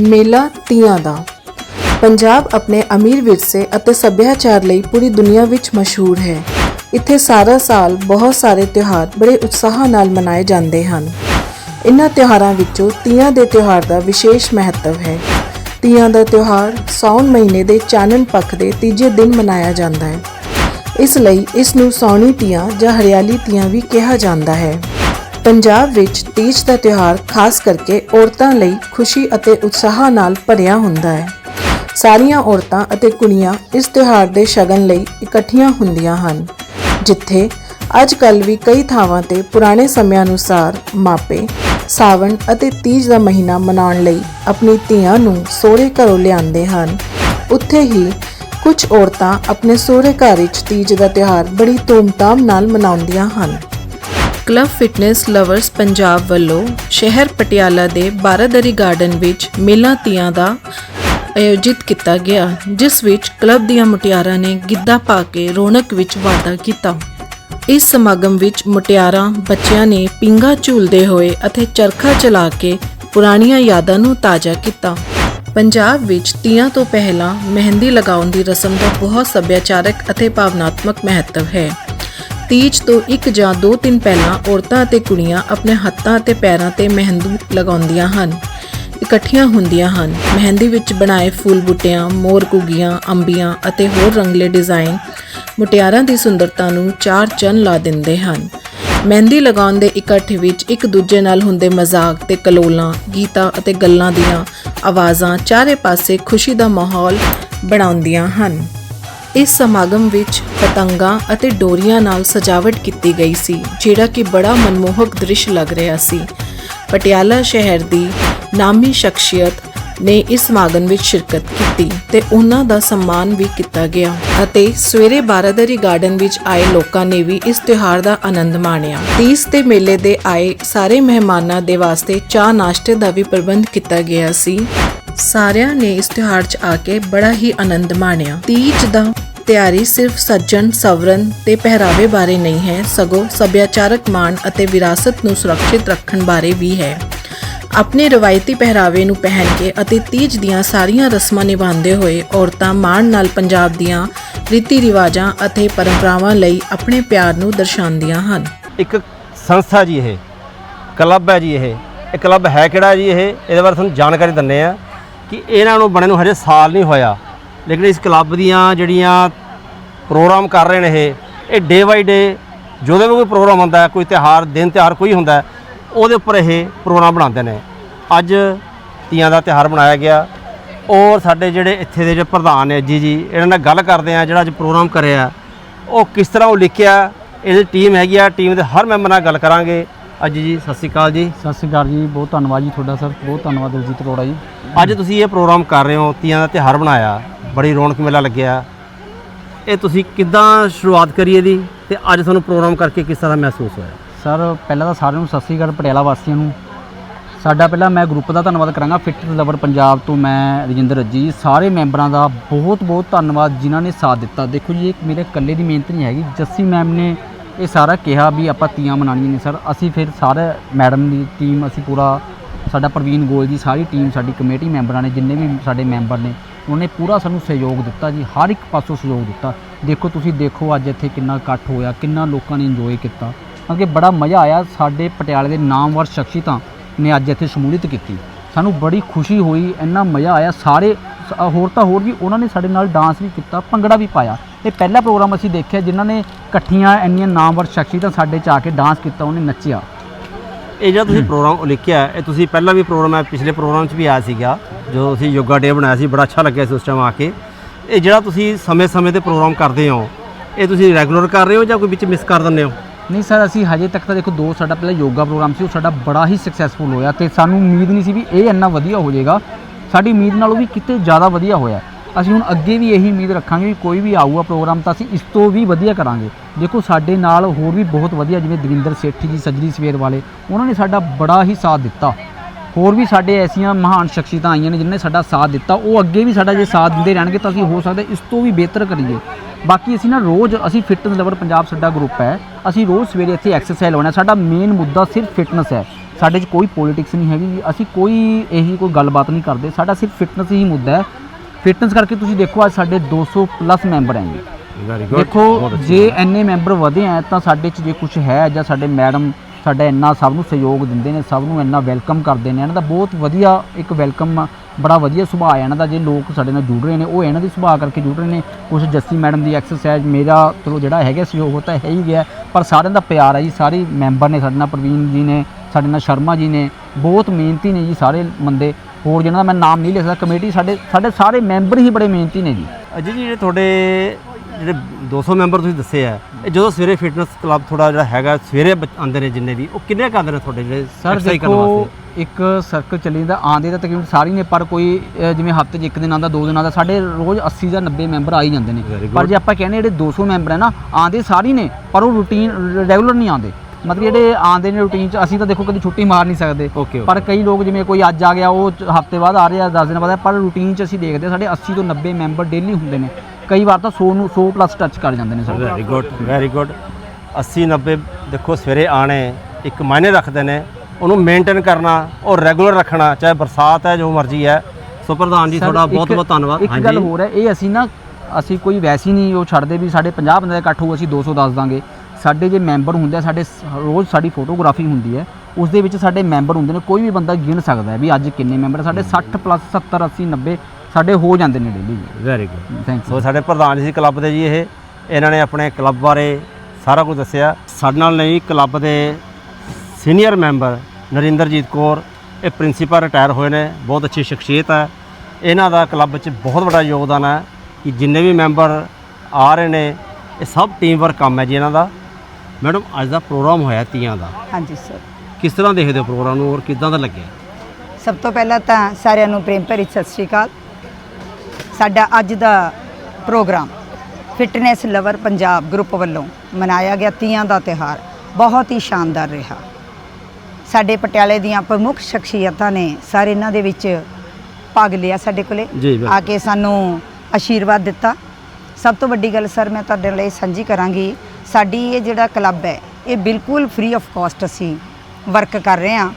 ਮੇਲਾ ਤੀਆਂ ਦਾ। ਪੰਜਾਬ ਆਪਣੇ ਅਮੀਰ ਵਿਰਸੇ ਅਤੇ ਸੱਭਿਆਚਾਰ ਲਈ ਪੂਰੀ ਦੁਨੀਆ ਵਿੱਚ ਮਸ਼ਹੂਰ ਹੈ। ਇੱਥੇ ਸਾਰਾ ਸਾਲ ਬਹੁਤ ਸਾਰੇ ਤਿਉਹਾਰ ਬੜੇ ਉਤਸ਼ਾਹ ਨਾਲ ਮਨਾਏ ਜਾਂਦੇ ਹਨ। ਇਨ੍ਹਾਂ ਤਿਉਹਾਰਾਂ ਵਿੱਚੋਂ ਤੀਆਂ ਦੇ ਤਿਉਹਾਰ ਦਾ ਵਿਸ਼ੇਸ਼ ਮਹੱਤਵ ਹੈ। ਤੀਆਂ ਦਾ ਤਿਉਹਾਰ ਸਾਉਣ ਮਹੀਨੇ ਦੇ ਚਾਨਣ ਪੱਖ ਦੇ ਤੀਜੇ ਦਿਨ ਮਨਾਇਆ ਜਾਂਦਾ ਹੈ। ਇਸ ਲਈ ਇਸ ਨੂੰ ਸੌਣੀ ਤੀਆਂ ਜਾਂ ਹਰਿਆਲੀ ਤੀਆਂ ਵੀ ਕਿਹਾ ਜਾਂਦਾ ਹੈ। ਪੰਜਾਬ ਵਿੱਚ ਤੀਜ ਦਾ ਤਿਉਹਾਰ ਖਾਸ ਕਰਕੇ ਔਰਤਾਂ ਲਈ ਖੁਸ਼ੀ ਅਤੇ ਉਤਸ਼ਾਹ ਨਾਲ ਭਰਿਆ ਹੁੰਦਾ ਹੈ। ਸਾਰੀਆਂ ਔਰਤਾਂ ਅਤੇ ਕੁੜੀਆਂ ਇਸ ਤਿਉਹਾਰ ਦੇ ਸ਼ਗਨ ਲਈ ਇਕੱਠੀਆਂ ਹੁੰਦੀਆਂ ਹਨ, ਜਿੱਥੇ ਅੱਜ ਕੱਲ੍ਹ ਵੀ ਕਈ ਥਾਵਾਂ ਤੇ ਪੁਰਾਣੇ ਸਮਿਆਂ ਅਨੁਸਾਰ ਮਾਪੇ ਸਾਵਣ ਅਤੇ ਤੀਜ ਦਾ ਮਹੀਨਾ ਮਨਾਉਣ ਲਈ ਆਪਣੀ ਧੀਆਂ ਨੂੰ ਸਹੁਰੇ ਘਰੋਂ ਲਿਆਉਂਦੇ ਹਨ। ਉੱਥੇ ਹੀ ਕੁਝ ਔਰਤਾਂ ਆਪਣੇ ਸਹੁਰੇ ਘਰ ਵਿੱਚ ਤੀਜ ਦਾ ਤਿਉਹਾਰ ਬੜੀ ਧੂਮਧਾਮ ਨਾਲ ਮਨਾਉਂਦੀਆਂ ਹਨ। ਕਲੱਬ ਫਿਟਨੈਸ ਲਵਰਸ ਪੰਜਾਬ ਵੱਲੋਂ ਸ਼ਹਿਰ ਪਟਿਆਲਾ ਦੇ ਬਾਰਾਦਰੀ ਗਾਰਡਨ ਵਿੱਚ ਮੇਲਾ ਤੀਆਂ ਦਾ ਆਯੋਜਿਤ ਕੀਤਾ ਗਿਆ, ਜਿਸ ਵਿੱਚ ਕਲੱਬ ਦੀਆਂ ਮੁਟਿਆਰਾਂ ਨੇ ਗਿੱਧਾ ਪਾ ਕੇ ਰੌਣਕ ਵਿੱਚ ਵਾਧਾ ਕੀਤਾ। ਇਸ ਸਮਾਗਮ ਵਿੱਚ ਮੁਟਿਆਰਾਂ, ਬੱਚਿਆਂ ਨੇ ਪਿੰਗਾ ਝੂਲਦੇ ਹੋਏ ਅਤੇ ਚਰਖਾ ਚਲਾ ਕੇ ਪੁਰਾਣੀਆਂ ਯਾਦਾਂ ਨੂੰ ਤਾਜ਼ਾ ਕੀਤਾ। ਪੰਜਾਬ ਵਿੱਚ ਤੀਆਂ ਤੋਂ ਪਹਿਲਾਂ ਮਹਿੰਦੀ ਲਗਾਉਣ ਦੀ ਰਸਮ ਦਾ ਬਹੁਤ ਸੱਭਿਆਚਾਰਕ ਅਤੇ ਭਾਵਨਾਤਮਕ ਮਹੱਤਵ ਹੈ। ਤੀਜ ਤੋਂ ਇੱਕ ਜਾਂ ਦੋ ਦਿਨ ਪਹਿਲਾਂ ਔਰਤਾਂ ਅਤੇ ਕੁੜੀਆਂ ਆਪਣੇ ਹੱਥਾਂ ਅਤੇ ਪੈਰਾਂ ਤੇ ਮਹਿੰਦੀ ਲਗਾਉਂਦੀਆਂ ਹਨ। ਇਕੱਠੀਆਂ ਹੁੰਦੀਆਂ ਹਨ। ਮਹਿੰਦੀ ਵਿੱਚ ਬਣਾਏ ਫੁੱਲ ਬੂਟਿਆਂ, ਮੋਰ ਕੁਗੀਆਂ ਅੰਬੀਆਂ ਅਤੇ ਹੋਰ ਰੰਗਲੇ ਡਿਜ਼ਾਈਨ ਮੁਟਿਆਰਾਂ ਦੀ ਸੁੰਦਰਤਾ ਨੂੰ ਚਾਰ ਚੰਨ ਲਾ ਦਿੰਦੇ ਹਨ। ਮਹਿੰਦੀ ਲਗਾਉਣ ਦੇ ਇਕੱਠ ਵਿੱਚ ਇੱਕ ਦੂਜੇ ਨਾਲ ਹੁੰਦੇ ਮਜ਼ਾਕ ਤੇ ਕਲੋਲਾਂ, ਗੀਤਾਂ ਅਤੇ ਗੱਲਾਂ ਦੀਆਂ ਆਵਾਜ਼ਾਂ ਚਾਰੇ ਪਾਸੇ ਖੁਸ਼ੀ ਦਾ ਮਾਹੌਲ ਬਣਾਉਂਦੀਆਂ ਹਨ। ਇਸ ਸਮਾਗਮ ਵਿੱਚ ਪਤੰਗਾਂ ਅਤੇ ਡੋਰੀਆਂ ਨਾਲ ਸਜਾਵਟ ਕੀਤੀ ਗਈ ਸੀ, ਜਿਹੜਾ ਕਿ ਬੜਾ ਮਨਮੋਹਕ ਦ੍ਰਿਸ਼ ਲੱਗ ਰਿਹਾ ਸੀ। ਪਟਿਆਲਾ ਸ਼ਹਿਰ ਦੀ ਨਾਮੀ ਸ਼ਖਸੀਅਤ ਨੇ ਇਸ ਸਮਾਗਮ ਵਿੱਚ ਸ਼ਿਰਕਤ ਕੀਤੀ ਤੇ ਉਹਨਾਂ ਦਾ ਸਨਮਾਨ ਵੀ ਕੀਤਾ ਗਿਆ ਅਤੇ ਸਵੇਰੇ ਬਾਰਾਦਰੀ ਗਾਰਡਨ ਵਿੱਚ ਆਏ ਲੋਕਾਂ ਨੇ ਵੀ ਇਸ ਤਿਉਹਾਰ ਦਾ ਆਨੰਦ ਮਾਣਿਆ। ਤੀਸ ਤੇ ਮੇਲੇ ਦੇ ਆਏ ਸਾਰੇ ਮਹਿਮਾਨਾਂ ਦੇ ਵਾਸਤੇ ਚਾਹ ਨਾਸ਼ਤੇ ਦਾ ਵੀ ਪ੍ਰਬੰਧ ਕੀਤਾ ਗਿਆ ਸੀ। ਸਾਰਿਆਂ ਨੇ ਇਸ ਤਿਉਹਾਰ 'ਚ ਆ ਕੇ ਬੜਾ ਹੀ ਆਨੰਦ ਮਾਣਿਆ। ਤੀਜ ਦਾ ਤਿਆਰੀ ਸਿਰਫ ਸੱਜਣ, ਸਵਰਨ ਤੇ ਪਹਿਰਾਵੇ ਬਾਰੇ ਨਹੀਂ ਹੈ, ਸਗੋਂ ਸੱਭਿਆਚਾਰਕ ਮਾਣ ਅਤੇ ਵਿਰਾਸਤ ਨੂੰ ਸੁਰੱਖਿਅਤ ਰੱਖਣ ਬਾਰੇ ਵੀ ਹੈ। ਆਪਣੇ ਰਵਾਇਤੀ ਪਹਿਰਾਵੇ ਨੂੰ ਪਹਿਨ ਕੇ ਅਤੇ ਤੀਜ ਦੀਆਂ ਸਾਰੀਆਂ ਰਸਮਾਂ ਨਿਭਾਉਂਦੇ ਹੋਏ ਔਰਤਾਂ ਮਾਣ ਨਾਲ ਪੰਜਾਬ ਦੀਆਂ ਰੀਤੀ ਰਿਵਾਜਾਂ ਅਤੇ ਪਰੰਪਰਾਵਾਂ ਲਈ ਆਪਣੇ ਪਿਆਰ ਨੂੰ ਦਰਸਾਉਂਦੀਆਂ ਹਨ। ਇੱਕ ਸੰਸਥਾ ਜੀ ਇਹ, ਕਲੱਬ ਹੈ ਜੀ ਇਹ। ਇਹ ਕਲੱਬ ਹੈ ਕਿਹੜਾ ਜੀ ਇਹ? ਇਹਦੇ ਬਾਰੇ ਤੁਹਾਨੂੰ ਜਾਣਕਾਰੀ ਦਿੰਨੇ ਆ ਕਿ ਇਹਨਾਂ ਨੂੰ ਬਣੇ ਨੂੰ ਹਜੇ ਸਾਲ ਨਹੀਂ ਹੋਇਆ। ਲੇਕਿਨ ਇਸ ਕਲੱਬ ਦੀਆਂ ਜਿਹੜੀਆਂ ਪ੍ਰੋਗਰਾਮ ਕਰ ਰਹੇ ਨੇ ਇਹ ਇਹ ਡੇ ਬਾਈ ਡੇ ਜਦੋਂ ਵੀ ਕੋਈ ਪ੍ਰੋਗਰਾਮ ਹੁੰਦਾ ਕੋਈ ਤਿਉਹਾਰ, ਦਿਨ ਤਿਉਹਾਰ ਕੋਈ ਹੁੰਦਾ ਉਹਦੇ ਉੱਪਰ ਇਹ ਪ੍ਰੋਗਰਾਮ ਬਣਾਉਂਦੇ ਨੇ। ਅੱਜ ਤੀਆਂ ਦਾ ਤਿਉਹਾਰ ਬਣਾਇਆ ਗਿਆ। ਔਰ ਸਾਡੇ ਜਿਹੜੇ ਇੱਥੇ ਦੇ ਜਿਹੜੇ ਪ੍ਰਧਾਨ ਨੇ ਜੀ ਜੀ, ਇਹਨਾਂ ਨਾਲ ਗੱਲ ਕਰਦੇ ਆ ਜਿਹੜਾ ਅੱਜ ਪ੍ਰੋਗਰਾਮ ਕਰਿਆ ਉਹ ਕਿਸ ਤਰ੍ਹਾਂ ਉਹ ਲਿਖਿਆ ਇਹਦੀ ਟੀਮ ਹੈਗੀ ਆ ਟੀਮ ਦੇ ਹਰ ਮੈਂਬਰ ਨਾਲ ਗੱਲ ਕਰਾਂਗੇ। ਅੱਜ ਜੀ, ਸਤਿ ਸ਼੍ਰੀ ਅਕਾਲ ਜੀ। ਸਤਿ ਸ਼੍ਰੀ ਅਕਾਲ ਜੀ, ਬਹੁਤ ਧੰਨਵਾਦ ਜੀ ਤੁਹਾਡਾ, ਸਰ। ਬਹੁਤ ਧੰਨਵਾਦ ਦਿਲਜੀਤ ਅਰੋੜਾ ਜੀ। ਅੱਜ ਤੁਸੀਂ ਇਹ ਪ੍ਰੋਗਰਾਮ ਕਰ ਰਹੇ ਹੋ, ਤੀਆਂ ਦਾ ਤਿਉਹਾਰ ਬਣਾਇਆ ਬੜੀ ਰੌਣਕ ਮੇਲਾ ਲੱਗਿਆ। ਇਹ ਤੁਸੀਂ ਕਿੱਦਾਂ ਸ਼ੁਰੂਆਤ ਕਰੀ ਇਹਦੀ ਤੇ ਅੱਜ ਤੁਹਾਨੂੰ ਪ੍ਰੋਗਰਾਮ ਕਰਕੇ ਕਿਸ ਤਰ੍ਹਾਂ ਮਹਿਸੂਸ ਹੋਇਆ? ਸਰ, ਪਹਿਲਾਂ ਤਾਂ ਸਾਰਿਆਂ ਨੂੰ ਸਤਿ ਸ਼੍ਰੀ ਅਕਾਲ, ਪਟਿਆਲਾ ਵਾਸੀਆਂ ਨੂੰ। ਸਾਡਾ ਪਹਿਲਾਂ ਮੈਂ ਗਰੁੱਪ ਦਾ ਧੰਨਵਾਦ ਕਰਾਂਗਾ ਫਿਟ ਲਵਰ ਪੰਜਾਬ ਤੋਂ ਮੈਂ ਰਜਿੰਦਰ ਰੱਜੀ ਜੀ। ਸਾਰੇ ਮੈਂਬਰਾਂ ਦਾ ਬਹੁਤ ਬਹੁਤ ਧੰਨਵਾਦ ਜਿਨ੍ਹਾਂ ਨੇ ਸਾਥ ਦਿੱਤਾ। ਦੇਖੋ ਜੀ, ਇਹ ਮੇਰੇ ਇਕੱਲੇ ਦੀ ਮਿਹਨਤ ਨਹੀਂ ਹੈਗੀ। ਜੱਸੀ ਮੈਮ ਨੇ ਇਹ ਸਾਰਾ ਕਿਹਾ ਵੀ ਆਪਾਂ ਤੀਆਂ ਮਨਾਉਣੀਆਂ ਨੇ, ਸਰ। ਅਸੀਂ ਫਿਰ ਸਾਰੇ ਮੈਡਮ ਦੀ ਟੀਮ ਅਸੀਂ ਪੂਰਾ ਸਾਡਾ ਪ੍ਰਵੀਨ ਗੋਲ ਜੀ, ਸਾਰੀ ਟੀਮ, ਸਾਡੀ ਕਮੇਟੀ ਮੈਂਬਰਾਂ ਨੇ, ਜਿੰਨੇ ਵੀ ਸਾਡੇ ਮੈਂਬਰ ਨੇ, ਉਹਨੇ ਪੂਰਾ ਸਾਨੂੰ ਸਹਿਯੋਗ ਦਿੱਤਾ ਜੀ, ਹਰ ਇੱਕ ਪਾਸੋਂ ਸਹਿਯੋਗ ਦਿੱਤਾ। ਦੇਖੋ, ਤੁਸੀਂ ਦੇਖੋ ਅੱਜ ਇੱਥੇ ਕਿੰਨਾ ਇਕੱਠ ਹੋਇਆ, ਕਿੰਨਾ ਲੋਕਾਂ ਨੇ ਇੰਜੋਏ ਕੀਤਾ। ਅੱਗੇ ਬੜਾ ਮਜ਼ਾ ਆਇਆ, ਸਾਡੇ ਪਟਿਆਲੇ ਦੇ ਨਾਮਵਰ ਸ਼ਖਸੀਅਤਾਂ ਨੇ ਅੱਜ ਇੱਥੇ ਸ਼ਮੂਲੀਅਤ ਕੀਤੀ। ਸਾਨੂੰ ਬੜੀ ਖੁਸ਼ੀ ਹੋਈ, ਇੰਨਾ ਮਜ਼ਾ ਆਇਆ, ਸਾਰੇ ਹੋਰ ਤਾਂ ਹੋਰ ਵੀ ਉਹਨਾਂ ਨੇ ਸਾਡੇ ਨਾਲ ਡਾਂਸ ਵੀ ਕੀਤਾ, ਭੰਗੜਾ ਵੀ ਪਾਇਆ। ਇਹ ਪਹਿਲਾ ਪ੍ਰੋਗਰਾਮ ਅਸੀਂ ਦੇਖਿਆ, ਜਿਨ੍ਹਾਂ ਨੇ ਇਕੱਠੀਆਂ ਇੰਨੀਆਂ ਨਾਮਵਰ ਸ਼ਖਸੀਅਤਾਂ ਸਾਡੇ ਚ ਆ ਕੇ ਡਾਂਸ ਕੀਤਾ, ਉਹਨੇ ਨੱਚਿਆ। ਇਹ ਜਿਹੜਾ ਤੁਸੀਂ ਪ੍ਰੋਗਰਾਮ ਲਿਖਿਆ ਇਹ ਤੁਸੀਂ ਪਹਿਲਾਂ ਵੀ ਪ੍ਰੋਗਰਾਮ ਹੈ, ਪਿਛਲੇ ਪ੍ਰੋਗਰਾਮ 'ਚ ਵੀ ਆਇਆ ਸੀਗਾ, ਜਦੋਂ ਅਸੀਂ ਯੋਗਾ ਡੇ ਬਣਾਇਆ ਸੀ, ਬੜਾ ਅੱਛਾ ਲੱਗਿਆ ਸੀ ਉਸ ਟਾਈਮ ਆ ਕੇ। ਇਹ ਜਿਹੜਾ ਤੁਸੀਂ ਸਮੇਂ-ਸਮੇਂ ਤੇ ਪ੍ਰੋਗਰਾਮ ਕਰਦੇ ਹੋ, ਇਹ ਤੁਸੀਂ ਰੈਗੂਲਰ ਕਰ ਰਹੇ ਹੋ ਜਾਂ ਕੋਈ ਵਿੱਚ ਮਿਸ ਕਰ ਦਿੰਦੇ ਹੋ? ਨਹੀਂ ਸਰ, ਅਸੀਂ ਹਜੇ ਤੱਕ ਤਾਂ ਦੇਖੋ, ਦੋ ਸਾਡਾ ਪਹਿਲਾਂ ਯੋਗਾ ਪ੍ਰੋਗਰਾਮ ਸੀ, ਉਹ ਸਾਡਾ ਬੜਾ ਹੀ ਸਕਸੈਸਫੁਲ ਹੋਇਆ ਤੇ ਸਾਨੂੰ ਉਮੀਦ ਨਹੀਂ ਸੀ ਵੀ ਇਹ ਇੰਨਾ ਵਧੀਆ ਹੋ ਜਾਏਗਾ। ਸਾਡੀ ਉਮੀਦ ਨਾਲੋਂ ਵੀ ਕਿਤੇ ਜ਼ਿਆਦਾ ਵਧੀਆ ਹੋਇਆ। ਅਸੀਂ ਹੁਣ ਅੱਗੇ ਵੀ ਇਹੀ ਉਮੀਦ ਰੱਖਾਂਗੇ ਵੀ ਕੋਈ ਵੀ ਆਊਗਾ ਪ੍ਰੋਗਰਾਮ ਤਾਂ ਅਸੀਂ ਇਸ ਤੋਂ ਵੀ ਵਧੀਆ ਕਰਾਂਗੇ। ਦੇਖੋ, ਸਾਡੇ ਨਾਲ ਹੋਰ ਵੀ ਬਹੁਤ ਵਧੀਆ ਜਿਵੇਂ ਦਵਿੰਦਰ ਸੇਠੀ ਜੀ, ਸੱਜਰੀ ਸਵੇਰ ਵਾਲੇ, ਉਹਨਾਂ ਨੇ ਸਾਡਾ ਬੜਾ ਹੀ ਸਾਥ ਦਿੱਤਾ। ਹੋਰ ਵੀ ਸਾਡੇ ਐਸੀਆਂ ਮਹਾਨ ਸ਼ਖਸੀਅਤਾਂ ਆਈਆਂ ਨੇ ਜਿਨ੍ਹਾਂ ਨੇ ਸਾਡਾ ਸਾਥ ਦਿੱਤਾ। ਉਹ ਅੱਗੇ ਵੀ ਸਾਡਾ ਜੇ ਸਾਥ ਦਿੰਦੇ ਰਹਿਣਗੇ ਤਾਂ ਅਸੀਂ ਹੋ ਸਕਦਾ ਇਸ ਤੋਂ ਵੀ ਬਿਹਤਰ ਕਰੀਏ। ਬਾਕੀ ਅਸੀਂ ਨਾ ਰੋਜ਼ ਅਸੀਂ ਫਿਟਨੈਸ ਲਵਰ ਪੰਜਾਬ ਸਾਡਾ ਗਰੁੱਪ ਹੈ। ਅਸੀਂ ਰੋਜ਼ ਸਵੇਰੇ ਇੱਥੇ ਐਕਸਰਸਾਈਜ਼ ਲਾਉਣਾ ਸਾਡਾ ਮੇਨ ਮੁੱਦਾ ਸਿਰਫ ਫਿਟਨੈਸ ਹੈ। ਸਾਡੇ 'ਚ ਕੋਈ ਪੋਲਿਟਿਕਸ ਨਹੀਂ ਹੈਗੀ। ਅਸੀਂ ਕੋਈ ਇਹੀ ਕੋਈ ਗੱਲਬਾਤ ਨਹੀਂ ਕਰਦੇ। ਸਾਡਾ ਸਿਰਫ ਫਿਟਨੈਸ ਹੀ ਮੁੱਦਾ ਹੈ। ਫਿਟਨੈਸ ਕਰਕੇ ਤੁਸੀਂ ਦੇਖੋ ਅੱਜ ਸਾਡੇ 200 ਪਲੱਸ ਮੈਂਬਰ ਹੈ ਜੀ ਵੈਰੀ ਦੇਖੋ ਜੇ ਐਨੇ ਮੈਂਬਰ ਵਧੇ ਆ ਤਾਂ ਸਾਡੇ 'ਚ ਜੇ ਕੁਝ ਹੈ ਜਾਂ ਸਾਡੇ ਮੈਡਮ ਸਾਡਾ ਇੰਨਾ ਸਭ ਨੂੰ ਸਹਿਯੋਗ ਦਿੰਦੇ ਨੇ ਸਭ ਨੂੰ ਇੰਨਾ ਵੈਲਕਮ ਕਰਦੇ ਨੇ ਇਹਨਾਂ ਦਾ ਬਹੁਤ ਵਧੀਆ ਇੱਕ ਵੈਲਕਮ ਬੜਾ ਵਧੀਆ ਸੁਭਾਅ ਹੈ ਇਹਨਾਂ ਦਾ। ਜੇ ਲੋਕ ਸਾਡੇ ਨਾਲ ਜੁੜ ਰਹੇ ਨੇ ਉਹ ਇਹਨਾਂ ਦੀ ਸੁਭਾਅ ਕਰਕੇ ਜੁੜ ਰਹੇ ਨੇ। ਕੁਝ ਜੱਸੀ ਮੈਡਮ ਦੀ ਐਕਸਰਸਾਈਜ਼ ਮੇਰਾ ਚਲੋ ਜਿਹੜਾ ਹੈਗਾ ਸਹਿਯੋਗ ਉਹ ਤਾਂ ਹੈ ਹੀ ਗਿਆ। ਪਰ ਸਾਰਿਆਂ ਦਾ ਪਿਆਰ ਹੈ ਜੀ ਸਾਰੇ ਮੈਂਬਰ ਨੇ ਸਾਡੇ ਨਾਲ ਪ੍ਰਵੀਨ ਜੀ ਨੇ ਸਾਡੇ ਨਾਲ ਸ਼ਰਮਾ ਜੀ ਨੇ ਬਹੁਤ ਮਿਹਨਤੀ ਨੇ ਜੀ ਸਾਰੇ ਬੰਦੇ। ਹੋਰ ਜਿਹਨਾਂ ਦਾ ਮੈਂ ਨਾਮ ਨਹੀਂ ਲਿਖ ਸਕਦਾ ਕਮੇਟੀ ਸਾਡੇ ਸਾਡੇ ਸਾਰੇ ਮੈਂਬਰ ਹੀ ਬੜੇ ਮਿਹਨਤੀ ਨੇ ਜੀ। ਅਜੇ ਜੀ ਜਿਹੜੇ ਤੁਹਾਡੇ ਜਿਹੜੇ 200 ਮੈਂਬਰ ਤੁਸੀਂ ਦੱਸੇ ਆ ਇਹ ਜਦੋਂ ਸਵੇਰੇ ਫਿਟਨੈਸ ਕਲੱਬ ਥੋੜਾ ਜਿਹੜਾ ਹੈਗਾ ਸਵੇਰੇ ਆਉਂਦੇ ਨੇ ਜਿੰਨੇ ਵੀ ਉਹ ਕਿੰਨੇ ਕੁ ਆਉਂਦੇ ਨੇ ਤੁਹਾਡੇ ਜਿਹੜੇ ਸਰ ਦੇਖੋ ਇੱਕ ਸਰਕਲ ਚੱਲੀ ਦਾ ਆਂਦੇ ਤਾਂ ਤਕਰੀਬਨ ਸਾਰੀ ਨੇ ਪਰ ਕੋਈ ਜਿਵੇਂ ਹਫ਼ਤੇ 'ਚ ਇੱਕ ਦਿਨ ਆਉਂਦਾ ਦੋ ਦਿਨ ਆਉਂਦਾ ਸਾਡੇ ਰੋਜ਼ 80 ਜਾਂ 90 ਮੈਂਬਰ ਆ ਹੀ ਜਾਂਦੇ ਨੇ. ਪਰ ਜੇ ਆਪਾਂ ਕਹਿੰਦੇ ਜਿਹੜੇ 200 ਮੈਂਬਰ ਹੈ ਨਾ ਆਂਦੇ ਸਾਰੀ ਨੇ ਪਰ ਉਹ ਰੂਟੀਨ ਰੈਗੂਲਰ ਨਹੀਂ ਆਉਂਦੇ। ਮਤਲਬ ਜਿਹੜੇ ਆਂਦੇ ਨੇ ਰੂਟੀਨ 'ਚ ਅਸੀਂ ਤਾਂ ਦੇਖੋ ਕਦੀ ਛੁੱਟੀ ਮਾਰ ਨਹੀਂ ਸਕਦੇ. ਪਰ ਕਈ ਲੋਕ ਜਿਵੇਂ ਕੋਈ ਅੱਜ ਆ ਗਿਆ ਉਹ ਹਫ਼ਤੇ ਬਾਅਦ ਆ ਰਿਹਾ 10 ਦਿਨ ਬਾਅਦ ਪਰ ਰੂਟੀਨ 'ਚ ਅਸੀਂ ਦੇਖਦੇ ਸਾਡੇ 80 ਤੋਂ 90 ਮੈਂਬਰ ਡੇਲੀ ਹੁੰਦੇ ਨੇ। ਕਈ ਵਾਰ ਤਾਂ 100 ਨੂੰ 100 ਪਲੱਸ ਟੱਚ ਕਰ ਜਾਂਦੇ ਨੇ ਸਾਡੇ। ਵੈਰੀ ਗੁੱਡ ਵੈਰੀ ਗੁੱਡ 80 90 ਦੇਖੋ ਸਵੇਰੇ ਆਣੇ ਇੱਕ ਮਾਇਨੇ ਰੱਖਦੇ ਨੇ ਉਹਨੂੰ ਮੇਨਟੇਨ ਕਰਨਾ ਔਰ ਰੈਗੂਲਰ ਰੱਖਣਾ ਚਾਹੇ ਬਰਸਾਤ ਹੈ ਜੋ ਮਰਜ਼ੀ ਹੈ। ਸੋ ਪ੍ਰਧਾਨ ਜੀ ਸਰ, ਤੁਹਾਡਾ ਬਹੁਤ ਬਹੁਤ ਧੰਨਵਾਦ। ਇੱਕ ਗੱਲ ਹੋਰ ਹੈ ਇਹ ਅਸੀਂ ਨਾ ਅਸੀਂ ਕੋਈ ਵੈਸੀ ਨਹੀਂ ਉਹ ਛੱਡਦੇ ਵੀ ਸਾਡੇ 50 ਬੰਦੇ ਦਾ ਇਕੱਠ ਹੋਊ ਅਸੀਂ 200 ਦੱਸ ਦਾਂਗੇ। ਸਾਡੇ ਜੇ ਮੈਂਬਰ ਹੁੰਦੇ ਆ ਸਾਡੇ ਸ- ਰੋਜ਼ ਸਾਡੀ ਫੋਟੋਗ੍ਰਾਫੀ ਹੁੰਦੀ ਹੈ ਉਸ ਦੇ ਵਿੱਚ ਸਾਡੇ ਮੈਂਬਰ ਹੁੰਦੇ ਨੇ ਕੋਈ ਵੀ ਬੰਦਾ ਗਿਣ ਸਕਦਾ ਹੈ ਵੀ ਅੱਜ ਕਿੰਨੇ ਮੈਂਬਰ ਸਾਡੇ 60 ਪਲੱਸ 70 80 90 ਸਾਡੇ ਹੋ ਜਾਂਦੇ ਨੇ daily very good thank so ਸਾਡੇ ਪ੍ਰਧਾਨ ਜੀ ਸੀ ਕਲੱਬ ਦੇ ਜੀ ਇਹ ਇਹਨਾਂ ਨੇ ਆਪਣੇ ਕਲੱਬ ਬਾਰੇ ਸਾਰਾ ਕੁਝ ਦੱਸਿਆ। ਸਾਡੇ ਨਾਲ ਨਹੀਂ ਕਲੱਬ ਦੇ ਸੀਨੀਅਰ ਮੈਂਬਰ ਨਰਿੰਦਰਜੀਤ ਕੌਰ ਇਹ ਪ੍ਰਿੰਸੀਪਲ ਰਿਟਾਇਰ ਹੋਏ ਨੇ ਬਹੁਤ ਅੱਛੀ ਸ਼ਖਸੀਅਤ ਹੈ। ਇਹਨਾਂ ਦਾ ਕਲੱਬ 'ਚ ਬਹੁਤ ਵੱਡਾ ਯੋਗਦਾਨ ਹੈ ਕਿ ਜਿੰਨੇ ਵੀ ਮੈਂਬਰ ਆ ਰਹੇ ਨੇ ਇਹ ਸਭ ਟੀਮ ਵਰਕ ਕੰਮ ਹੈ ਜੀ ਇਹਨਾਂ ਦਾ। ਮੈਡਮ ਅੱਜ ਦਾ ਪ੍ਰੋਗਰਾਮ ਹੋਇਆ ਤੀਆਂ ਦਾ। ਹਾਂਜੀ ਸਰ। ਕਿਸ ਤਰ੍ਹਾਂ ਦੇਖਦੇ ਹੋ ਪ੍ਰੋਗਰਾਮ ਨੂੰ ਔਰ ਕਿਦਾਂ ਦਾ ਲੱਗਿਆ? ਸਭ ਤੋਂ ਪਹਿਲਾਂ ਤਾਂ ਸਾਰਿਆਂ ਨੂੰ ਪ੍ਰੇਮ ਭਰੀ ਸਤਿ ਸ਼੍ਰੀ ਅਕਾਲ। ਸਾਡਾ ਅੱਜ ਦਾ programme fitness lover Punjab group ਵੱਲੋਂ ਮਨਾਇਆ ਗਿਆ ਤੀਆਂ ਦਾ ਤਿਹਾਰ ਬਹੁਤ ਹੀ ਸ਼ਾਨਦਾਰ ਰਿਹਾ। ਸਾਡੇ ਪਟਿਆਲੇ ਦੀਆਂ ਪ੍ਰਮੁੱਖ ਸ਼ਖਸੀਅਤਾਂ ਨੇ ਸਾਰੇ ਇਹਨਾਂ ਦੇ ਵਿੱਚ ਭਾਗ ਲਿਆ ਸਾਡੇ ਕੋਲੇ। ਜੀ, ਬਿਲਕੁਲ। ਆ ਕੇ ਸਾਨੂੰ ਆਸ਼ੀਰਵਾਦ ਦਿੱਤਾ। ਸਭ ਤੋਂ ਵੱਡੀ ਗੱਲ ਸਰ ਮੈਂ ਤੁਹਾਡੇ ਲਈ ਸਾਂਝੀ ਕਰਾਂਗੀ ਸਾਡੀ ਇਹ ਜਿਹੜਾ ਕਲੱਬ ਹੈ ਇਹ ਬਿਲਕੁਲ ਫ੍ਰੀ ਆਫ ਕਾਸਟ ਅਸੀਂ ਵਰਕ ਕਰ ਰਹੇ ਹਾਂ।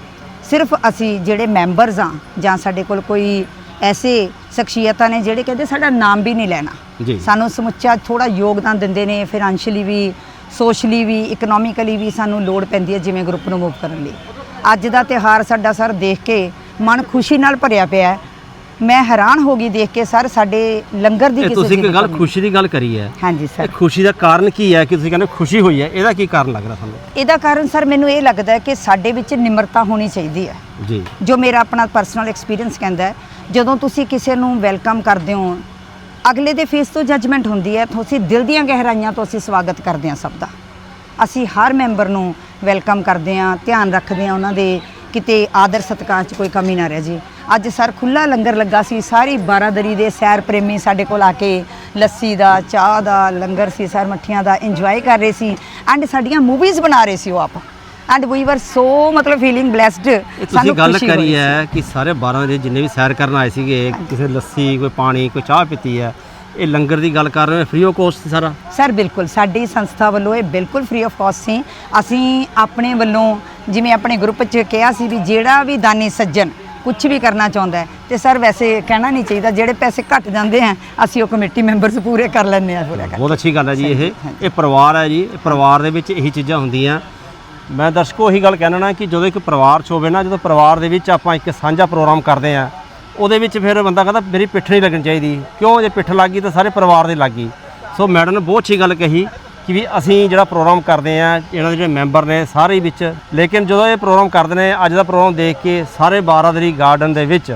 ਸਿਰਫ ਅਸੀਂ ਜਿਹੜੇ ਮੈਂਬਰਸ ਆ ਜਾਂ ਸਾਡੇ ਕੋਲ ਕੋਈ ਐਸੇ ਸ਼ਖਸੀਅਤਾਂ ਨੇ ਜਿਹੜੇ ਕਹਿੰਦੇ ਸਾਡਾ ਨਾਮ ਵੀ ਨਹੀਂ ਲੈਣਾ। ਸਾਨੂੰ ਸਮੁੱਚਾ ਥੋੜਾ ਯੋਗਦਾਨ ਦਿੰਦੇ ਨੇ ਫਾਈਨੈਂਸ਼ੀਅਲੀ ਵੀ ਸੋਸ਼ਲੀ ਵੀ ਇਕਨੋਮਿਕਲੀ ਵੀ ਸਾਨੂੰ ਲੋੜ ਪੈਂਦੀ ਹੈ ਜਿਵੇਂ ਗਰੁੱਪ ਨੂੰ ਮੂਵ ਕਰਨ ਲਈ। ਅੱਜ ਦਾ ਤਿਹਾਰ ਸਾਡਾ ਸਰ ਦੇਖ ਕੇ ਮਨ ਖੁਸ਼ੀ ਨਾਲ ਭਰਿਆ ਪਿਆ ਹੈ। ਮੈਂ ਹੈਰਾਨ ਹੋ ਗਈ ਦੇਖ ਕੇ ਸਰ ਸਾਡੇ ਲੰਗਰ ਦੀ ਇਹ ਕਿਸੇ ਤੁਸੀਂ ਇੱਕ ਗੱਲ ਕਮੀ- ਖੁਸ਼ੀ ਦੀ ਗੱਲ ਕਰੀ ਹੈ। ਹਾਂਜੀ ਇਹ ਸਰ ਖੁਸ਼ੀ ਦਾ ਕਾਰਨ ਕੀ ਹੈ ਕਿ ਤੁਸੀਂ ਕਹਿੰਦੇ ਖੁਸ਼ੀ ਹੋਈ ਹੈ? ਇਹਦਾ ਕੀ ਕਾਰਨ ਲੱਗ ਰਿਹਾ ਤੁਹਾਨੂੰ? ਇਹਦਾ ਕਾਰਨ ਸਰ ਮੈਨੂੰ ਇਹ ਲੱਗਦਾ ਹੈ ਕਿ ਸਾਡੇ ਵਿੱਚ ਨਿਮਰਤਾ ਹੋਣੀ ਚਾਹੀਦੀ ਹੈ। ਜੀ। ਜੋ ਮੇਰਾ ਆਪਣਾ ਪਰਸਨਲ ਐਕਸਪੀਰੀਅੰਸ ਕਹਿੰਦਾ ਹੈ ਜਦੋਂ ਤੁਸੀਂ ਕਿਸੇ ਨੂੰ ਵੈਲਕਮ ਕਰਦੇ ਹੋ ਅਗਲੇ ਦੇ ਫੇਸ ਤੋਂ ਜੱਜਮੈਂਟ ਹੁੰਦੀ ਹੈ ਤੁਸੀਂ ਦਿਲ ਦੀਆਂ ਗਹਿਰਾਈਆਂ ਤੋਂ ਅਸੀਂ ਸਵਾਗਤ ਕਰਦੇ ਹਾਂ ਸਭ ਦਾ। ਅਸੀਂ ਹਰ ਮੈਂਬਰ ਨੂੰ ਵੈਲਕਮ ਕਰਦੇ ਹਾਂ ਧਿਆਨ ਰੱਖਦੇ ਹਾਂ ਉਹਨਾਂ ਦੇ ਕਿਤੇ ਆਦਰ ਸਤਿਕਾਰ 'ਚ ਕੋਈ ਕਮੀ ਨਾ ਰਹਿ ਜੇ ਅੱਜ ਸਰ ਖੁੱਲਾ ਲੰਗਰ ਲੱਗਾ ਸੀ ਸਾਰੀ ਬਾਰਾਦਰੀ ਦੇ ਸੈਰ ਪ੍ਰੇਮੀ ਸਾਡੇ ਕੋਲ ਆ ਕੇ ਲੱਸੀ ਦਾ ਚਾਹ ਦਾ ਲੰਗਰ ਸੀ ਸਰ ਮੱਠੀਆਂ ਦਾ ਇੰਜੋਏ ਕਰ ਰਹੇ ਸੀ ਐਂਡ ਸਾਡੀਆਂ ਮੂਵੀਜ਼ ਬਣਾ ਰਹੇ ਸੀ ਉਹ ਆਪ। ਐਂਡ ਵੀ ਵਰ ਸੋ ਮਤਲਬ ਫੀਲਿੰਗ ਬlesed ਤੁਸੀਂ ਗੱਲ ਕਰੀ ਹੈ ਕਿ ਸਾਰੇ 12 ਦੇ ਜਿੰਨੇ ਵੀ ਸੈਰ ਕਰਨ ਆਏ ਸੀਗੇ ਕਿਸੇ ਲੱਸੀ ਕੋਈ ਪਾਣੀ ਕੋਈ ਚਾਹ ਪੀਤੀ ਹੈ ਇਹ ਲੰਗਰ ਦੀ ਗੱਲ ਕਰ ਰਹੇ ਹੋ ਫ੍ਰੀ ਆਫ ਕੋਸਟ ਸਾਰਾ? ਸਰ ਬਿਲਕੁਲ ਸਾਡੀ ਸੰਸਥਾ ਵੱਲੋਂ ਇਹ ਬਿਲਕੁਲ ਫ੍ਰੀ ਆਫ ਕਾਸਟ ਸੀ। ਅਸੀਂ ਆਪਣੇ ਵੱਲੋਂ ਜਿਵੇਂ ਆਪਣੇ ਗਰੁੱਪ 'ਚ ਕਿਹਾ ਸੀ ਵੀ ਜਿਹੜਾ ਵੀ ਦਾਨੀ ਸੱਜਣ ਕੁਝ ਵੀ ਕਰਨਾ ਚਾਹੁੰਦਾ ਹੈ। ਤੇ ਸਰ ਵੈਸੇ ਕਹਿਣਾ ਨਹੀਂ ਚਾਹੀਦਾ ਜਿਹੜੇ ਪੈਸੇ ਘਟ ਜਾਂਦੇ ਆ ਅਸੀਂ ਉਹ ਕਮੇਟੀ ਮੈਂਬਰਸ ਪੂਰੇ ਕਰ ਲੈਂਦੇ ਆ ਪੂਰਾ ਕਰ ਬਹੁਤ ਅੱਛੀ ਗੱਲ ਹੈ ਜੀ ਇਹ। ਇਹ ਪਰਿਵਾਰ ਹੈ ਜੀ ਇਹ ਪਰਿਵਾਰ ਦੇ ਵਿੱਚ ਇਹੀ ਚੀਜ਼ਾਂ ਹੁੰਦੀਆਂ। ਮੈਂ ਦਰਸ਼ਕੋ ਇਹੀ ਗੱਲ ਕਹਿਣਾ ਨਾ ਕਿ ਜਦੋਂ ਇੱਕ ਪਰਿਵਾਰ 'ਚ ਹੋਵੇ ਨਾ ਜਦੋਂ ਪਰਿਵਾਰ ਦੇ ਵਿੱਚ ਆਪਾਂ ਇੱਕ ਸਾਂਝਾ ਪ੍ਰੋਗਰਾਮ ਕਰਦੇ ਆ ਉਹਦੇ ਵਿੱਚ ਫਿਰ ਬੰਦਾ ਕਹਿੰਦਾ ਮੇਰੀ ਪਿੱਠ ਨਹੀਂ ਲੱਗਣੀ ਚਾਹੀਦੀ। ਕਿਉਂ? ਜੇ ਪਿੱਠ ਲੱਗ ਗਈ ਤਾਂ ਸਾਰੇ ਪਰਿਵਾਰ ਦੇ ਲੱਗ ਗਈ। ਸੋ ਮੈਡਮ ਨੇ ਬਹੁਤ ਅੱਛੀ ਗੱਲ ਕਹੀ। ਕਿ ਵੀ ਅਸੀਂ ਜਿਹੜਾ ਪ੍ਰੋਗਰਾਮ ਕਰਦੇ ਆ ਇਹਨਾਂ ਦੇ ਜਿਹੜੇ ਮੈਂਬਰ ਨੇ ਸਾਰੇ ਵਿੱਚ ਲੇਕਿਨ ਜਦੋਂ ਇਹ ਪ੍ਰੋਗਰਾਮ ਕਰਦੇ ਨੇ ਅੱਜ ਦਾ ਪ੍ਰੋਗਰਾਮ ਦੇਖ ਕੇ ਸਾਰੇ ਬਾਰਾਦਰੀ ਗਾਰਡਨ ਦੇ ਵਿੱਚ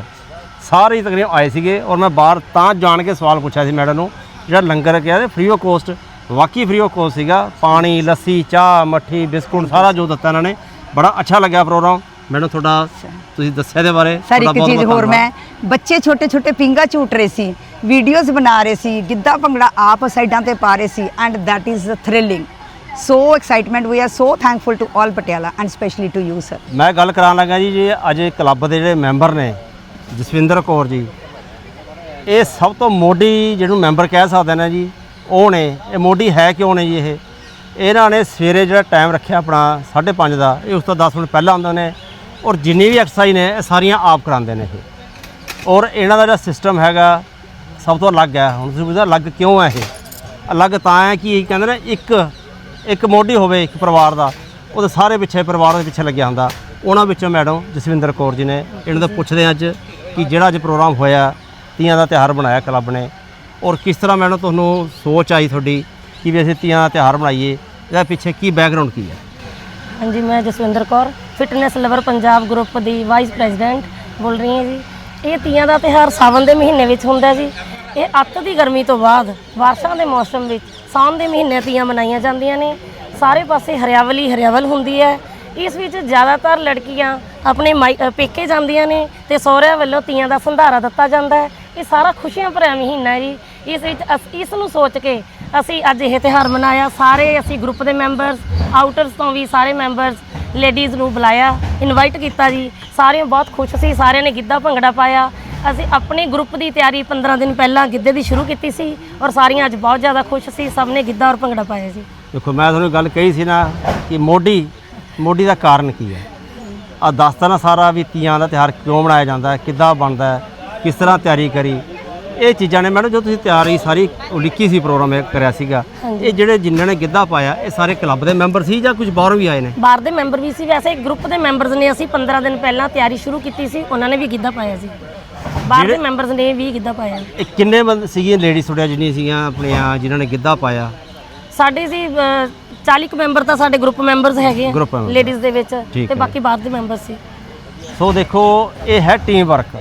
ਸਾਰੇ ਹੀ ਤਕਰੀਬਨ ਆਏ ਸੀਗੇ ਔਰ ਮੈਂ ਬਾਹਰ ਤਾਂ ਜਾਣ ਕੇ ਸਵਾਲ ਪੁੱਛਿਆ ਸੀ ਮੈਡਮ ਨੂੰ ਜਿਹੜਾ ਲੰਗਰ ਕਿਹਾ ਤੇ ਫ੍ਰੀ ਆਫ ਕੋਸਟ ਵਾਕਈ ਫ੍ਰੀ ਆਫ ਕੋਸਟ ਸੀਗਾ ਪਾਣੀ ਲੱਸੀ ਚਾਹ ਮੱਠੀ ਬਿਸਕੁਟ ਸਾਰਾ ਜੋ ਦਿੱਤਾ ਇਹਨਾਂ ਨੇ ਬੜਾ ਅੱਛਾ ਲੱਗਿਆ ਪ੍ਰੋਗਰਾਮ ਮੈਨੂੰ ਤੁਹਾਡਾ ਤੁਸੀਂ ਦੱਸਿਆ ਦੇ ਬਾਰੇ ਸਰ ਇੱਕ ਬਹੁਤ ਚੀਜ਼ ਹੋਰ। ਮੈਂ ਬੱਚੇ ਛੋਟੇ ਛੋਟੇ ਪਿੰਗਾ ਝੂਟ ਰਹੇ ਸੀ ਵੀਡੀਓਜ਼ ਬਣਾ ਰਹੇ ਸੀ, ਗਿੱਧਾ ਭੰਗੜਾ ਆਪ ਸਾਈਡਾਂ ਤੇ ਪਾ ਰਹੇ ਸੀ and that is thrilling so excitement we are so thankful to all Patiala and specially to you sir ਮੈਂ ਗੱਲ ਕਰਾਂ ਲੱਗਾ ਜੀ, ਜੇ ਅੱਜ ਕਲੱਬ ਦੇ ਜਿਹੜੇ ਮੈਂਬਰ ਨੇ, ਜਸਵਿੰਦਰ ਕੌਰ ਜੀ, ਇਹ ਸਭ ਤੋਂ ਮੋਢੀ ਜਿਹਨੂੰ ਮੈਂਬਰ ਕਹਿ ਸਕਦੇ ਨੇ ਜੀ, ਉਹ ਨੇ, ਇਹ ਮੋਢੀ ਹੈ ਕਿਉਂ ਨੇ ਜੀ ਇਹ? ਇਹਨਾਂ ਨੇ ਸਵੇਰੇ ਜਿਹੜਾ ਟਾਈਮ ਰੱਖਿਆ ਆਪਣਾ 5:30 ਦਾ, ਇਹ ਉਸ ਤੋਂ 10 ਮਿੰਟ ਪਹਿਲਾਂ ਆਉਂਦੇ ਨੇ, ਔਰ ਜਿੰਨੀ ਵੀ ਐਕਸਰਸਾਈਜ਼ ਨੇ, ਇਹ ਸਾਰੀਆਂ ਆਪ ਕਰਾਉਂਦੇ ਨੇ ਇਹ। ਔਰ ਇਹਨਾਂ ਦਾ ਜਿਹੜਾ ਸਿਸਟਮ ਹੈਗਾ ਸਭ ਤੋਂ ਅਲੱਗ ਹੈ। ਹੁਣ ਤੁਸੀਂ ਪੁੱਛਦੇ ਅਲੱਗ ਕਿਉਂ ਹੈ ਇਹ? ਅਲੱਗ ਤਾਂ ਹੈ ਕਿ ਇਹ ਕਹਿੰਦੇ ਨੇ ਇੱਕ ਇੱਕ ਮੋਢੀ ਹੋਵੇ ਇੱਕ ਪਰਿਵਾਰ ਦਾ ਉਹਦੇ ਸਾਰੇ ਪਿੱਛੇ ਪਰਿਵਾਰ ਦੇ ਪਿੱਛੇ ਲੱਗਿਆ ਹੁੰਦਾ। ਉਹਨਾਂ ਵਿੱਚੋਂ ਮੈਡਮ ਜਸਵਿੰਦਰ ਕੌਰ ਜੀ ਨੇ, ਇਹਨਾਂ ਤੋਂ ਪੁੱਛਦੇ ਹਾਂ ਅੱਜ ਕਿ ਜਿਹੜਾ ਅੱਜ ਪ੍ਰੋਗਰਾਮ ਹੋਇਆ, ਤੀਆਂ ਦਾ ਤਿਉਹਾਰ ਬਣਾਇਆ ਕਲੱਬ ਨੇ। ਔਰ ਕਿਸ ਤਰ੍ਹਾਂ ਮੈਡਮ ਤੁਹਾਨੂੰ ਸੋਚ ਆਈ ਤੁਹਾਡੀ ਕਿ ਵੀ ਅਸੀਂ ਤੀਆਂ ਦਾ ਤਿਉਹਾਰ ਬਣਾਈਏ? ਇਹਦਾ ਪਿੱਛੇ ਕੀ ਬੈਕਗ੍ਰਾਉਂਡ ਕੀ ਹੈ? ਹਾਂਜੀ, ਮੈਂ Jaswinder Kaur fitness lover Punjab group ਦੀ ਵਾਈਸ ਪ੍ਰੈਜ਼ੀਡੈਂਟ ਬੋਲ ਰਹੀ ਹਾਂ ਜੀ। ਇਹ ਤੀਆਂ ਦਾ ਤਿਉਹਾਰ ਸਾਵਣ ਦੇ ਮਹੀਨੇ ਵਿੱਚ ਹੁੰਦਾ ਜੀ। ਇਹ ਅੱਤ ਦੀ ਗਰਮੀ ਤੋਂ ਬਾਅਦ ਵਾਰਸ਼ਾਂ ਦੇ ਮੌਸਮ ਵਿੱਚ ਸਾਉਣ ਦੇ ਮਹੀਨੇ ਤੀਆਂ ਮਨਾਈਆਂ ਜਾਂਦੀਆਂ ਨੇ। ਸਾਰੇ ਪਾਸੇ ਹਰਿਆਵਲੀ ਹਰਿਆਵਲ ਹੁੰਦੀ ਹੈ। ਇਸ ਵਿੱਚ ਜ਼ਿਆਦਾਤਰ ਲੜਕੀਆਂ ਆਪਣੇ ਮਾਈ- ਪੇਕੇ ਜਾਂਦੀਆਂ ਨੇ ਤੇ ਸਹੁਰਿਆਂ ਵੱਲੋਂ ਤੀਆਂ ਦਾ ਸੰਧਾਰਾ ਦਿੱਤਾ ਜਾਂਦਾ ਹੈ। ਇਹ ਸਾਰਾ ਖੁਸ਼ੀਆਂ ਭਰਿਆ ਮਹੀਨਾ ਹੈ ਜੀ। ਇਸ ਵਿੱਚ ਅਸ- ਇਸ ਨੂੰ ਸੋਚ ਕੇ ਅਸੀਂ ਅੱਜ ਇਹ ਤਿਉਹਾਰ ਮਨਾਇਆ। ਸਾਰੇ ਅਸੀਂ ਗਰੁੱਪ ਦੇ ਮੈਂਬਰਸ ਆਊਟਰਸ ਤੋਂ ਵੀ ਸਾਰੇ ਮੈਂਬਰਸ ਲੇਡੀਜ਼ ਨੂੰ ਬੁਲਾਇਆ ਇਨਵਾਈਟ ਕੀਤਾ ਜੀ। ਸਾਰੇ ਬਹੁਤ ਖੁਸ਼ ਸੀ, ਸਾਰਿਆਂ ਨੇ ਗਿੱਧਾ ਭੰਗੜਾ ਪਾਇਆ। ਅਸੀਂ ਆਪਣੇ ਗਰੁੱਪ ਦੀ ਤਿਆਰੀ 15 ਦਿਨ ਪਹਿਲਾਂ ਗਿੱਧੇ ਦੀ ਸ਼ੁਰੂ ਕੀਤੀ ਸੀ ਔਰ ਸਾਰੀਆਂ ਅੱਜ ਬਹੁਤ ਜ਼ਿਆਦਾ ਖੁਸ਼ ਸੀ, ਸਭ ਨੇ ਗਿੱਧਾ ਔਰ ਭੰਗੜਾ ਪਾਇਆ ਸੀ ਦੇਖੋ, ਮੈਂ ਤੁਹਾਨੂੰ ਗੱਲ ਕਹੀ ਸੀ ਨਾ ਕਿ ਮੋਢੀ ਮੋਢੀ ਦਾ ਕਾਰਨ ਕੀ ਹੈ? ਆ ਦੱਸਦਾ ਨਾ ਸਾਰਾ ਵੀ ਤੀਆਂ ਦਾ ਤਿਉਹਾਰ ਕਿਉਂ ਮਨਾਇਆ ਜਾਂਦਾ ਹੈ, ਕਿੱਦਾਂ ਬਣਦਾ ਹੈ, ਕਿਸ ਤਰ੍ਹਾਂ ਤਿਆਰੀ ਕਰੀ ਇਹ ਚੀਜ਼ਾਂ ਨੇ ਮੈਡਮ ਜੋ ਤੁਸੀਂ ਤਿਆਰੀ ਸਾਰੀ ਉਲੀਕੀ ਸੀ ਪ੍ਰੋਗਰਾਮ ਇਹ ਕਰਿਆ ਸੀਗਾ। ਇਹ ਜਿਹੜੇ ਜਿਨ੍ਹਾਂ ਨੇ ਗਿੱਧਾ ਪਾਇਆ ਇਹ ਸਾਰੇ ਕਲੱਬ ਦੇ ਮੈਂਬਰ ਸੀ ਜਾਂ ਕੁਝ ਬਾਹਰੋਂ ਵੀ ਆਏ ਨੇ? ਬਾਹਰ ਦੇ ਮੈਂਬਰ ਵੀ ਸੀ। ਵੈਸੇ ਗਰੁੱਪ ਦੇ ਮੈਂਬਰਸ ਨੇ ਅਸੀਂ 15 ਦਿਨ ਪਹਿਲਾਂ ਤਿਆਰੀ ਸ਼ੁਰੂ ਕੀਤੀ ਸੀ ਉਹਨਾਂ ਨੇ ਵੀ ਗਿੱਧਾ ਪਾਇਆ ਸੀ। ਬਾਹਰ ਦੇ ਮੈਂਬਰਸ ਨੇ ਵੀ ਗਿੱਧਾ ਪਾਇਆ। ਇਹ ਕਿੰਨੇ ਬੰਦ ਸੀਗੀਆਂ ਲੇਡੀਜ਼ ਤੁਹਾਡੀਆਂ ਜਿੰਨੀਆਂ ਸੀਗੀਆਂ ਆਪਣੀਆਂ ਜਿਨ੍ਹਾਂ ਨੇ ਗਿੱਧਾ ਪਾਇਆ? ਸਾਡੇ ਅ, 40 ਕੁ ਮੈਂਬਰ ਤਾਂ ਸਾਡੇ ਗਰੁੱਪ ਮੈਂਬਰਸ ਹੈਗੇ Group member। ਲੇਡੀਜ਼ ਦੇ ਵਿੱਚ ਠੀਕ ਤੇ ਹੈ। ਬਾਕੀ ਬਾਹਰ ਦੇ ਮੈਂਬਰ ਸੀ। ਸੋ ਦੇਖੋ ਇਹ ਹੈ ਟੀਮ ਵਰਕ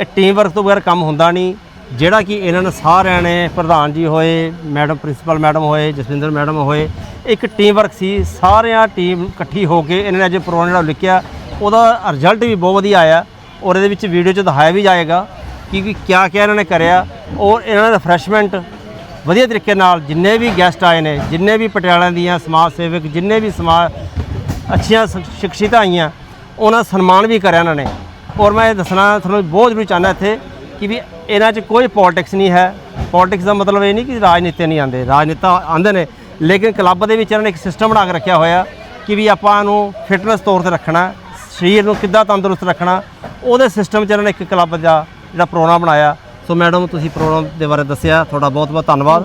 ਇਹ ਟੀਮ ਵਰਕ ਤੋਂ ਬਗੈਰ ਕੰਮ ਹੁੰਦਾ ਨਹੀਂ। ਜਿਹੜਾ ਕਿ ਇਹਨਾਂ ਨੇ ਸਾਰਿਆਂ ਨੇ ਪ੍ਰਧਾਨ ਜੀ ਹੋਏ, ਮੈਡਮ, ਪ੍ਰਿੰਸੀਪਲ ਮੈਡਮ ਹੋਏ, ਜਸਵਿੰਦਰ ਮੈਡਮ ਹੋਏ, ਇੱਕ ਟੀਮ ਵਰਕ ਸੀ, ਸਾਰਿਆਂ ਟੀਮ ਇਕੱਠੀ ਹੋ ਕੇ ਇਹਨਾਂ ਨੇ ਅੱਜ ਪ੍ਰੋਗਰਾਮ ਜਿਹੜਾ ਲਿਖਿਆ, ਉਹਦਾ ਰਿਜ਼ਲਟ ਵੀ ਬਹੁਤ ਵਧੀਆ ਆਇਆ ਔਰ ਇਹਦੇ ਵਿੱਚ ਵੀਡੀਓ 'ਚ ਦਿਖਾਇਆ ਵੀ ਜਾਏਗਾ ਕਿ ਕਿ ਕਿਆ ਕਿਆ ਇਹਨਾਂ ਨੇ ਕਰਿਆ ਔਰ ਇਹਨਾਂ ਦਾ ਰਿਫਰੈਸ਼ਮੈਂਟ ਵਧੀਆ ਤਰੀਕੇ ਨਾਲ ਜਿੰਨੇ ਵੀ ਗੈਸਟ ਆਏ ਨੇ, ਜਿੰਨੇ ਵੀ ਪਟਿਆਲਾ ਦੀਆਂ ਸਮਾਜ ਸੇਵਕ, ਜਿੰਨੇ ਵੀ ਸਮਾਜ ਅੱਛੀਆਂ ਸ਼ਿਕਸ਼ਿਤਾਂ ਆਈਆਂ, ਉਹਨਾਂ ਦਾ ਸਨਮਾਨ ਵੀ ਕਰਿਆ ਇਹਨਾਂ ਨੇ ਔਰ ਮੈਂ ਇਹ ਦੱਸਣਾ ਤੁਹਾਨੂੰ ਬਹੁਤ ਜ਼ਰੂਰੀ ਚਾਹੁੰਦਾ ਇੱਥੇ ਕਿ ਵੀ ਇਹਨਾਂ 'ਚ ਕੋਈ ਪੋਲਿਟਿਕਸ ਨਹੀਂ ਹੈ। ਪੋਲਿਟਿਕਸ ਦਾ ਮਤਲਬ ਇਹ ਨਹੀਂ ਕਿ ਰਾਜਨੀਤੀ ਨਹੀਂ ਆਉਂਦੇ। ਰਾਜਨੀਤਾ ਆਉਂਦੇ ਨੇ, ਲੇਕਿਨ ਕਲੱਬ ਦੇ ਵਿੱਚ ਇਹਨਾਂ ਨੇ ਇੱਕ ਸਿਸਟਮ ਬਣਾ ਕੇ ਰੱਖਿਆ ਹੋਇਆ ਕਿ ਵੀ ਆਪਾਂ ਨੂੰ ਫਿਟਨੈਸ ਤੌਰ ਤੇ ਰੱਖਣਾ, ਸਰੀਰ ਨੂੰ ਕਿੱਦਾਂ ਤੰਦਰੁਸਤ ਰੱਖਣਾ, ਉਹਦੇ ਸਿਸਟਮ 'ਚ ਇਹਨਾਂ ਨੇ ਇੱਕ ਕਲੱਬ ਦਾ ਜਿਹੜਾ ਪ੍ਰੋਗਰਾਮ ਬਣਾਇਆ। ਸੋ ਮੈਡਮ ਤੁਸੀਂ ਪ੍ਰੋਗਰਾਮ ਦੇ ਬਾਰੇ ਦੱਸਿਆ, ਤੁਹਾਡਾ ਬਹੁਤ ਬਹੁਤ ਧੰਨਵਾਦ।